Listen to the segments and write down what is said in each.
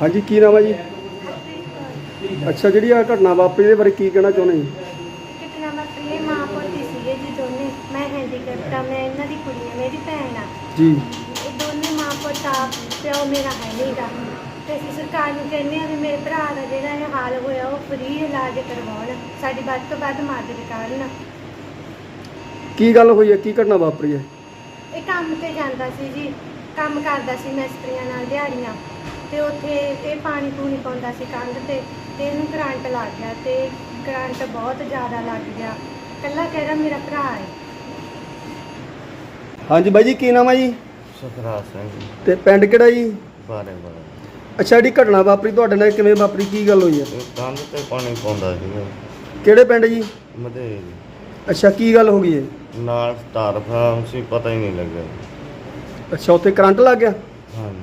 ਹਾਂਜੀ ਕੀ ਨਾਮ ਹੈ ਜੀ? ਅੱਛਾ ਜਿਹੜੀ ਆ ਘਟਨਾ ਵਾਪਰੀ ਇਹਦੇ ਬਾਰੇ ਕੀ ਕਹਿਣਾ ਚਾਹੁੰਦੇ ਜੀ? ਕਿਤਨਾ ਮਤਲਬ ਮਾਂ ਪੋਤੀ ਸੀਗੇ ਜੀ ਦੋਨੇ। ਮੈਂ ਹੈਂਡੀਕੈਪਟ ਆ ਮੈਂ ਇਹਨਾਂ ਦੀ ਕੁੜੀ ਆ ਮੇਰੀ ਭੈਣ ਆ। ਜੀ। ਇਹ ਦੋਨੇ ਮਾਂ ਪੁੱਤ ਆ ਪਿਓ ਮੇਰਾ ਹੈ ਨਹੀਂਗਾ ਤੇ ਅਸੀਂ ਸਰਕਾਰ ਨੂੰ ਕਹਿੰਦੇ ਆ ਵੀ ਮੇਰੇ ਭਰਾ ਦਾ ਜਿਹੜਾ ਇਹ ਹਾਲ ਹੋਇਆ ਉਹ ਫ੍ਰੀ ਇਲਾਜ ਕਰਵਾਉਣ। ਸਾਡੀ ਵੱਧ ਤੋਂ ਵੱਧ ਮਦਦ ਕਰਨ। ਕੀ ਗੱਲ ਹੋਈ ਹੈ? ਕੀ ਘਟਨਾ ਵਾਪਰੀ ਹੈ? ਇਹ ਕੰਮ ਤੇ ਜਾਂਦਾ ਸੀ ਜੀ। ਕੰਮ ਕਰਦਾ ਸੀ ਮਿਸਤਰੀਆਂ ਨਾਲ ਦਿਹਾੜੀਆਂ। ਤੇ ਉੱਥੇ ਇਹ ਪਾਣੀ ਪੂਣੀ ਪਾਉਂਦਾ ਸੀ ਕੰਧ ਤੇ ਤੇ ਇਹਨੂੰ ਕਰੰਟ ਲੱਗ ਗਿਆ ਤੇ ਕਰੰਟ ਬਹੁਤ ਜ਼ਿਆਦਾ ਲੱਗ ਗਿਆ। ਕੱਲਾ ਕਹਿਦਾ ਮੇਰਾ ਭਰਾ ਹੈ। ਹਾਂਜੀ ਬਾਈ ਜੀ ਕੀ ਨਾਮ ਹੈ ਜੀ? ਸੁਖਰਾਜ ਸਿੰਘ ਜੀ, ਤੇ ਪਿੰਡ ਕਿਹੜਾ ਜੀ? ਬਾਰੇ ਬਾਰੇ। ਅੱਛਾ ਜਿਹੜੀ ਘਟਨਾ ਵਾਪਰੀ ਤੁਹਾਡੇ ਨਾਲ ਕਿਵੇਂ ਵਾਪਰੀ? ਕੀ ਗੱਲ ਹੋਈ ਹੈ ਇਹ ਕੰਧ ਤੇ ਪਾਣੀ ਪਾਉਂਦਾ ਸੀਗਾ ਕਿਹੜੇ ਪਿੰਡ ਜੀ? ਮਧੇ ਅੱਛਾ ਕੀ ਗੱਲ ਹੋ ਗਈ ਹੈ ਨਾਲ ਤਾਰ ਫਾਰਮ ਸੀ ਪਤਾ ਹੀ ਨਹੀਂ ਲੱਗਿਆ। ਅੱਛਾ ਉੱਥੇ ਕਰੰਟ ਲੱਗ ਗਿਆ? ਹਾਂਜੀ।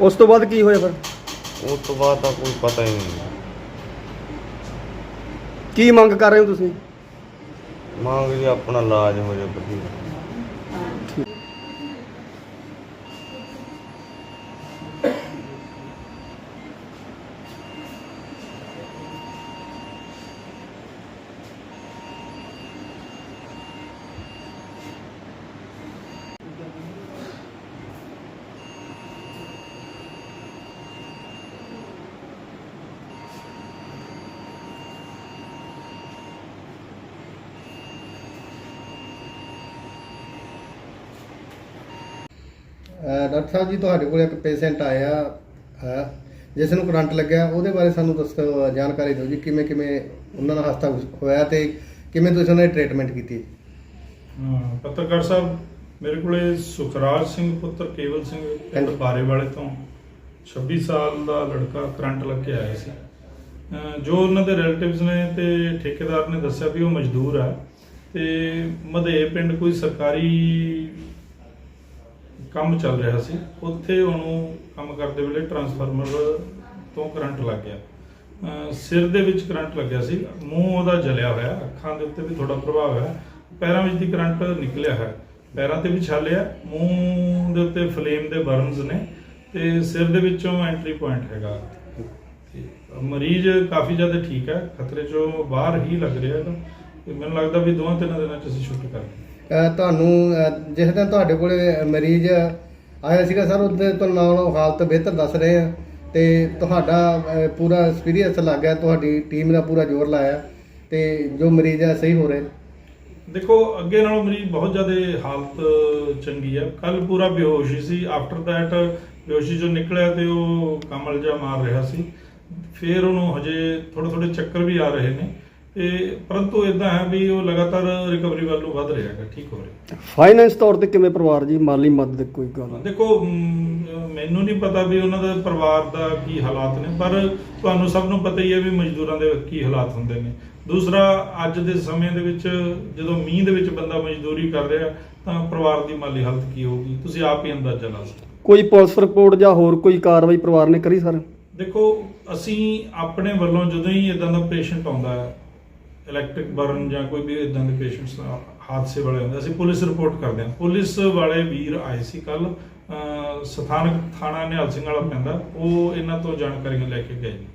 ਉਸ ਤੋਂ ਬਾਅਦ ਕੀ ਹੋਇਆ ਫਿਰ? ਉਸ ਤੋਂ ਬਾਅਦ ਤਾਂ ਕੋਈ ਪਤਾ ਹੀ ਨਹੀਂ। ਕੀ ਮੰਗ ਕਰ ਰਹੇ ਹੋ ਤੁਸੀਂ? ਮੰਗ ਜੀ ਆਪਣਾ ਇਲਾਜ ਹੋ ਜਾਵੇ ਵਧੀਆ ਡਾਕਟਰ ਸਾਹਿਬ ਜੀ ਤੁਹਾਡੇ ਕੋਲ ਇੱਕ ਪੇਸ਼ੈਂਟ ਆਇਆ ਜਿਸ ਨੂੰ ਕਰੰਟ ਲੱਗਿਆ ਉਹਦੇ ਬਾਰੇ ਸਾਨੂੰ ਦੱਸੋ ਜਾਣਕਾਰੀ ਦਿਓ ਜੀ ਕਿਵੇਂ ਕਿਵੇਂ ਉਹਨਾਂ ਦਾ ਹਸਤਾ ਹੋਇਆ ਤੇ ਕਿਵੇਂ ਤੁਸੀਂ ਉਹਨਾਂ ਦੀ ਟ੍ਰੀਟਮੈਂਟ ਕੀਤੀ ਪੱਤਰਕਾਰ ਸਾਹਿਬ ਮੇਰੇ ਕੋਲੇ ਸੁਖਰਾਜ ਸਿੰਘ ਪੁੱਤਰ ਕੇਵਲ ਸਿੰਘ ਪਿੰਡ। ਬਾਰੇ ਵਾਲੇ ਤੋਂ 26 ਸਾਲ ਦਾ ਲੜਕਾ ਕਰੰਟ ਲੱਗ ਕੇ ਆਇਆ ਸੀ ਜੋ ਉਹਨਾਂ ਦੇ ਰਿਲੇਟਿਵਸ ਨੇ ਤੇ ਠੇਕੇਦਾਰ ਨੇ ਦੱਸਿਆ ਵੀ ਉਹ ਮਜ਼ਦੂਰ ਆ ਤੇ ਮਧੇ ਪਿੰਡ ਕੋਈ ਸਰਕਾਰੀ ਕੰਮ ਚੱਲ ਰਿਹਾ ਸੀ। ਉੱਥੇ ਉਹਨੂੰ ਕੰਮ ਕਰਦੇ ਵੇਲੇ ਟਰਾਂਸਫਾਰਮਰ ਤੋਂ ਕਰੰਟ ਲੱਗ ਗਿਆ। ਸਿਰ ਦੇ ਵਿੱਚ ਕਰੰਟ ਲੱਗਿਆ ਸੀ। ਮੂੰਹ ਉਹਦਾ ਜਲਿਆ ਹੋਇਆ। ਅੱਖਾਂ ਦੇ ਉੱਤੇ ਵੀ ਥੋੜਾ ਪ੍ਰਭਾਵ ਹੈ। ਪੈਰਾਂ ਵਿੱਚ ਦੀ ਕਰੰਟ ਨਿਕਲਿਆ ਹੈ। ਪੈਰਾਂ ਤੇ ਵੀ ਛਾਲਿਆ ਮੂੰਹ ਦੇ ਉੱਤੇ ਫਲੇਮ ਦੇ ਬਰਨਸ ਨੇ। ਤੇ ਸਿਰ ਦੇ ਵਿੱਚੋਂ ਐਂਟਰੀ ਪੁਆਇੰਟ ਹੈਗਾ। ਮਰੀਜ਼ ਕਾਫੀ ਜ਼ਿਆਦਾ ਠੀਕ ਹੈ। ਖਤਰੇ ਚੋਂ ਬਾਹਰ ਹੀ ਲੱਗ ਰਿਹਾ ਹੈ। ਤੇ ਮੈਨੂੰ ਲੱਗਦਾ ਵੀ ਦੋਵਾਂ ਤਿੰਨਾਂ ਦਿਨਾਂ ਚ ਅਸੀਂ ਛੁੱਟੀ ਕਰਾਂਗੇ ਤੁਹਾਨੂੰ ਜਿਸ ਦਿਨ ਤੁਹਾਡੇ ਕੋਲ ਮਰੀਜ਼ ਆਇਆ ਸੀਗਾ, ਸਰ ਉਹਦੇ ਤੁਹਾਨੂੰ ਨਾਲੋਂ ਹਾਲਤ ਬਿਹਤਰ ਦੱਸ ਰਹੇ ਆ ਤੇ ਤੁਹਾਡਾ ਪੂਰਾ ਐਕਸਪੀਰੀਅੰਸ ਲੱਗ ਗਿਆ, ਤੁਹਾਡੀ ਟੀਮ ਦਾ ਪੂਰਾ ਜ਼ੋਰ ਲਾਇਆ ਤੇ ਜੋ ਮਰੀਜ਼ ਆ, ਸਹੀ ਹੋ ਰਹੇ। ਦੇਖੋ, ਅੱਗੇ ਨਾਲੋਂ ਮਰੀਜ਼ ਬਹੁਤ ਜ਼ਿਆਦਾ ਹਾਲਤ ਚੰਗੀ ਆ। ਕੱਲ ਪੂਰਾ ਬੇਹੋਸ਼ ਹੀ ਸੀ। ਆਫਟਰ ਦੈਟ ਬੇਹੋਸ਼ੀ ਚੋਂ ਨਿਕਲਿਆ ਤੇ ਉਹ ਕਮਲ ਜਿਹਾ ਮਾਰ ਰਿਹਾ ਸੀ। ਫਿਰ ਉਹਨੂੰ ਹਜੇ ਥੋੜੇ ਥੋੜੇ ਚੱਕਰ ਵੀ ਆ ਰਹੇ ਨੇ। ਤੇ ਪਰੰਤੂ ਇਦਾਂ ਹੈ ਵੀ ਉਹ ਲਗਾਤਾਰ ਰਿਕਵਰੀ ਵੱਲ ਨੂੰ ਵੱਧ ਰਿਹਾ ਹੈ ਠੀਕ ਹੋ ਰਿਹਾ। ਫਾਈਨੈਂਸ ਤੌਰ ਤੇ ਕਿਵੇਂ ਪਰਿਵਾਰ ਜੀ? ਮਾਲੀ ਮਦਦ ਕੋਈ ਗੱਲ? ਦੇਖੋ ਮੈਨੂੰ ਨਹੀਂ ਪਤਾ ਵੀ ਉਹਨਾਂ ਦੇ ਪਰਿਵਾਰ ਦਾ ਕੀ ਹਾਲਾਤ ਨੇ ਪਰ ਤੁਹਾਨੂੰ ਸਭ ਨੂੰ ਪਤਾ ਹੀ ਹੈ ਵੀ ਮਜ਼ਦੂਰਾਂ ਦੇ ਕੀ ਹਾਲਾਤ ਹੁੰਦੇ ਨੇ। ਦੂਸਰਾ ਅੱਜ ਦੇ ਸਮੇਂ ਦੇ ਵਿੱਚ ਜਦੋਂ ਮੀਂਹ ਦੇ ਵਿੱਚ ਬੰਦਾ ਮਜ਼ਦੂਰੀ ਕਰ ਰਿਹਾ ਤਾਂ ਪਰਿਵਾਰ ਦੀ ਮਾਲੀ ਹਾਲਤ ਕੀ ਹੋਊਗੀ? ਤੁਸੀਂ ਆਪ ਹੀ ਅੰਦਾਜ਼ਾ ਲਾ ਸਕਦੇ। ਕੋਈ ਪੁਲਿਸ ਰਿਪੋਰਟ ਜਾਂ ਹੋਰ ਕੋਈ ਕਾਰਵਾਈ ਪਰਿਵਾਰ ਨੇ ਕਰੀ ਸਰ? ਦੇਖੋ ਅਸੀਂ ਆਪਣੇ ਵੱਲੋਂ ਜਦੋਂ ਹੀ ਇਦਾਂ ਦਾ ਪੇਸ਼ੈਂਟ ਆਉਂਦਾ ਹੈ ਇਲੈਕਟ੍ਰਿਕ ਬਰਨ ਜਾਂ ਕੋਈ ਵੀ ਇਦਾਂ ਦੇ ਪੇਸ਼ੈਂਟਸ ਹਾਦਸੇ ਵਾਲੇ ਹੁੰਦੇ ਅਸੀਂ ਪੁਲਿਸ ਰਿਪੋਰਟ ਕਰਦੇ ਹਾਂ। ਪੁਲਿਸ ਵਾਲੇ ਵੀਰ ਆਏ ਸੀ ਕੱਲ ਸਥਾਨਕ ਥਾਣਾ ਨਿਹਾਲ ਸਿੰਘ ਵਾਲਾ ਪੈਂਦਾ, ਉਹ ਇਹਨਾਂ ਤੋਂ ਜਾਣਕਾਰੀਆਂ ਲੈ ਕੇ ਗਏ ਨੇ।